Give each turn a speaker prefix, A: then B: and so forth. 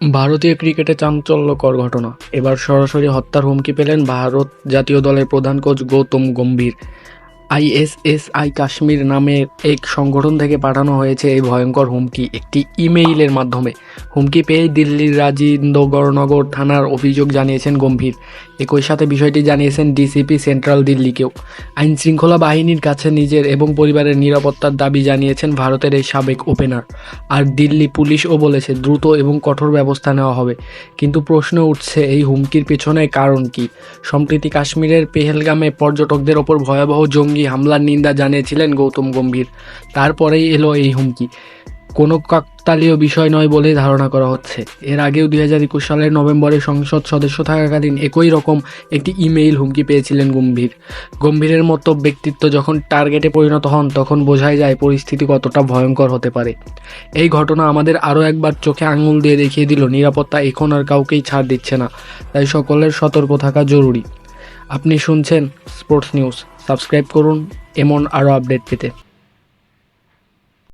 A: ভারতীয় ক্রিকেটে চাঞ্চল্যকর ঘটনা। এবার সরাসরি হত্যার হুমকি পেলেন ভারত জাতীয় দলের প্রধান কোচ গৌতম গম্ভীর। আইএসএসআই কাশ্মীর নামের এক সংগঠন থেকে পাঠানো হয়েছে এই ভয়ঙ্কর হুমকি। একটি ইমেইলের মাধ্যমে। হুমকি পেয়ে দিল্লির রাজেন্দ্রগড়নগর থানার অভিযোগ জানিয়েছেন গম্ভীর। একই সাথে বিষয়টি জানিয়েছেন ডিসিপি সেন্ট্রাল দিল্লিকেও। আইন শৃঙ্খলা বাহিনীর কাছে নিজের এবং পরিবারের নিরাপত্তার দাবি জানিয়েছেন ভারতের এই সাবেক ওপেনার। আর দিল্লি পুলিশও বলেছে, দ্রুত এবং কঠোর ব্যবস্থা নেওয়া হবে। কিন্তু প্রশ্ন উঠছে, এই হুমকির পেছনে কারণ কি? সম্প্রতি কাশ্মীরের পেহেলগামে পর্যটকদের ওপর ভয়াবহ জঙ্গি হামলার নিন্দা জানিয়েছিলেন গৌতম গম্ভীর। তারপরেই এলো এই হুমকি। কোনো কাকতালীয় বিষয় নয় বলেই ধারণা করা হচ্ছে। এর আগেও দুই হাজার একুশ সালের নভেম্বরে সংসদ সদস্য থাকাকালীন একই রকম একটি ইমেইল হুমকি পেয়েছিলেন গম্ভীর। গম্ভীরের মতো ব্যক্তিত্ব যখন টার্গেটে পরিণত হন, তখন বোঝাই যায় পরিস্থিতি কতটা ভয়ঙ্কর হতে পারে। এই ঘটনা আমাদের আরও একবার চোখে আঙুল দিয়ে দেখিয়ে দিল, নিরাপত্তা এখন আর কাউকেই ছাড় দিচ্ছে না। তাই সকলের সতর্ক থাকা জরুরি। আপনি শুনছেন স্পোর্টস নিউজ। সাবস্ক্রাইব করুন এমন আরও আপডেট পেতে।